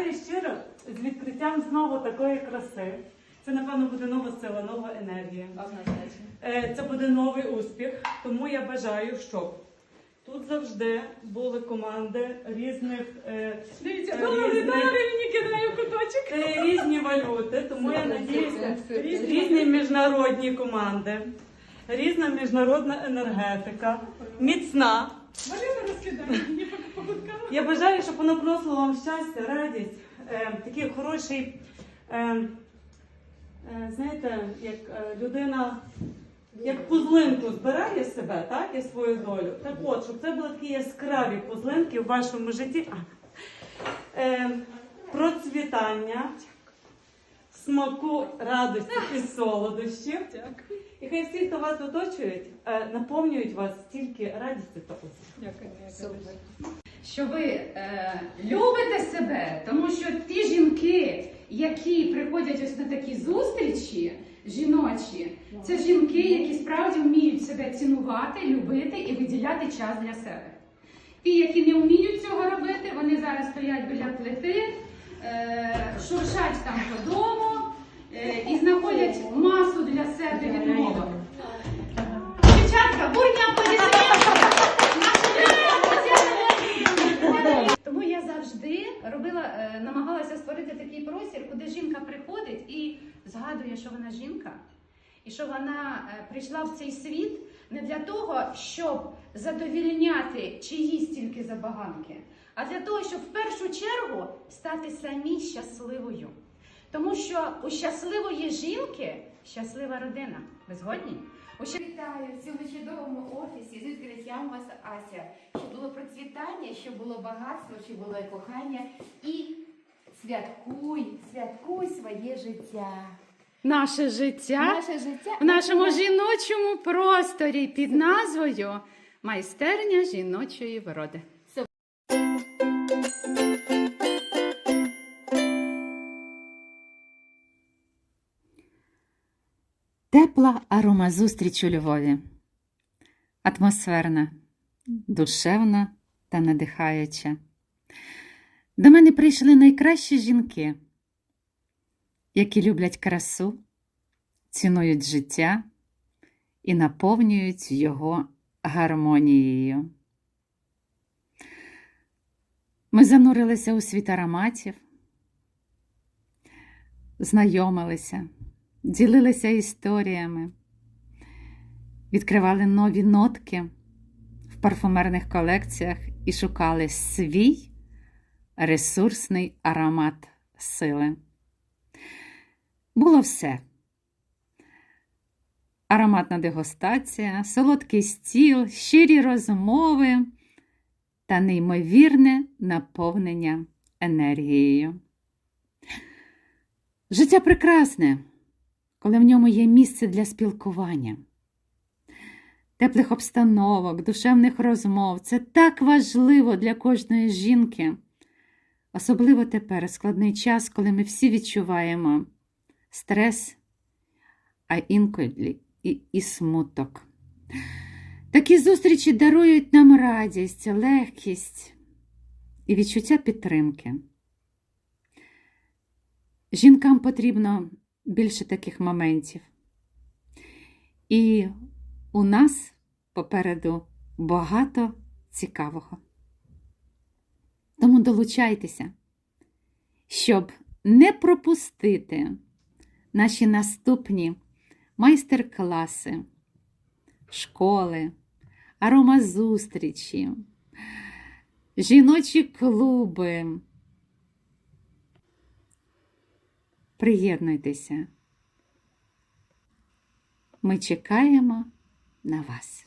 Бажаю щиро з відкриттям знову такої краси. Це, напевно, буде нова сила, нова енергія. Е, Це буде новий успіх. Тому я бажаю, щоб тут завжди були команди різних. е, Дивіться, Е, мені куточок. Різні валюти, тому я надіюся, різні міжнародні команди, різна міжнародна енергетика, міцна. Валюта розкидає. Я бажаю, щоб воно приносило вам щастя, радість, е, такий хороший, е, е, знаєте, як людина, як пузлинку збирає себе, так, і свою долю. Так от, щоб це були такі яскраві пузлинки в вашому житті. А, Е, процвітання, смаку, радості і солодощів. І хай всі, хто вас оточують, е, наповнюють вас тільки радістю та. Супер. Що ви е, любите себе, тому що ті жінки, які приходять ось на такі зустрічі жіночі, це жінки, які справді вміють себе цінувати, любити і виділяти час для себе. Ті, які не вміють цього робити, вони зараз стоять біля плити, е, шуршать там по дому і знаходять масу для себе відмови. Дівчатка, бурні аплодисменти! Тому я завжди робила, е, намагалася створити такий простір, куди жінка приходить і згадує, що вона жінка, і що вона е, прийшла в цей світ не для того, щоб задовільняти чиїсь тільки забаганки, а для того, щоб в першу чергу стати самій щасливою. Тому що у щасливої жінки щаслива родина. Ви згодні? У щ- Вітаю в цьому чудовому офісі з відкриттям вас Ася. Щоб було процвітання, щоб було багатство, щоб було і кохання. І святкуй, святкуй своє життя. Наше життя Наше життя в нашому жіночому просторі під назвою Майстерня жіночої вроди. Тепла арома зустріч у Львові. Атмосферна, душевна та надихаюча. До мене прийшли найкращі жінки, які люблять красу, цінують життя і наповнюють його гармонією. Ми занурилися у світ ароматів, знайомилися, ділилися історіями, відкривали нові нотки в парфумерних колекціях і шукали свій ресурсний аромат сили. Було все. Ароматна дегустація, солодкий стіл, щирі розмови та неймовірне наповнення енергією. Життя прекрасне, коли в ньому є місце для спілкування, теплих обстановок, душевних розмов. Це так важливо для кожної жінки, особливо тепер складний час, коли ми всі відчуваємо стрес, а інколи і, і смуток. Такі зустрічі дарують нам радість, легкість і відчуття підтримки. Жінкам потрібно більше таких моментів. І у нас попереду багато цікавого. Тому долучайтеся, щоб не пропустити наші наступні майстер-класи, школи, аромазустрічі, жіночі клуби. Приєднуйтеся. Ми чекаємо на вас.